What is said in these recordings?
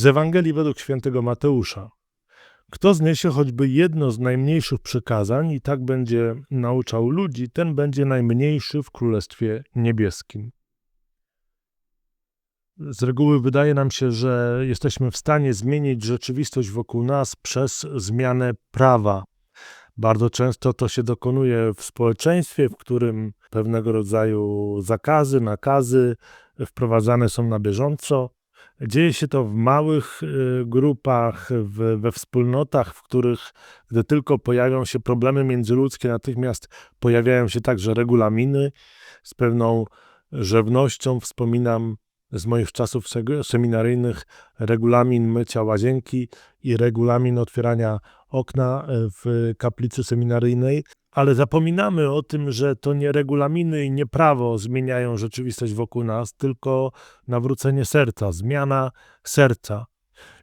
Z Ewangelii według świętego Mateusza. Kto zniesie choćby jedno z najmniejszych przykazań i tak będzie nauczał ludzi, ten będzie najmniejszy w Królestwie Niebieskim. Z reguły wydaje nam się, że jesteśmy w stanie zmienić rzeczywistość wokół nas przez zmianę prawa. Bardzo często to się dokonuje w społeczeństwie, w którym pewnego rodzaju zakazy, nakazy wprowadzane są na bieżąco. Dzieje się to w małych y, grupach, w, we wspólnotach, w których, gdy tylko pojawią się problemy międzyludzkie, natychmiast pojawiają się także regulaminy. Z pewną rzewnością wspominam z moich czasów seminaryjnych regulamin mycia łazienki i regulamin otwierania okna e, w kaplicy seminaryjnej, ale zapominamy o tym, że to nie regulaminy i nie prawo zmieniają rzeczywistość wokół nas, tylko nawrócenie serca, zmiana serca.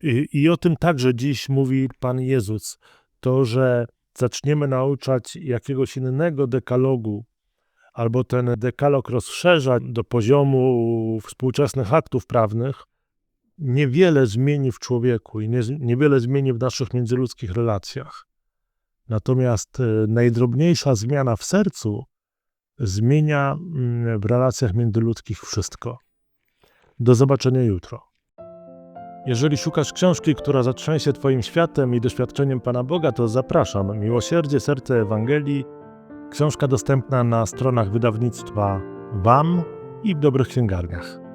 I, I o tym także dziś mówi Pan Jezus. To, że zaczniemy nauczać jakiegoś innego dekalogu, albo ten dekalog rozszerza do poziomu współczesnych aktów prawnych, niewiele zmieni w człowieku i nie, niewiele zmieni w naszych międzyludzkich relacjach. Natomiast e, najdrobniejsza zmiana w sercu zmienia mm, w relacjach międzyludzkich wszystko. Do zobaczenia jutro. Jeżeli szukasz książki, która zatrzęsie Twoim światem i doświadczeniem Pana Boga, to zapraszam. Miłosierdzie, serce Ewangelii. Książka dostępna na stronach wydawnictwa WAM i w dobrych księgarniach.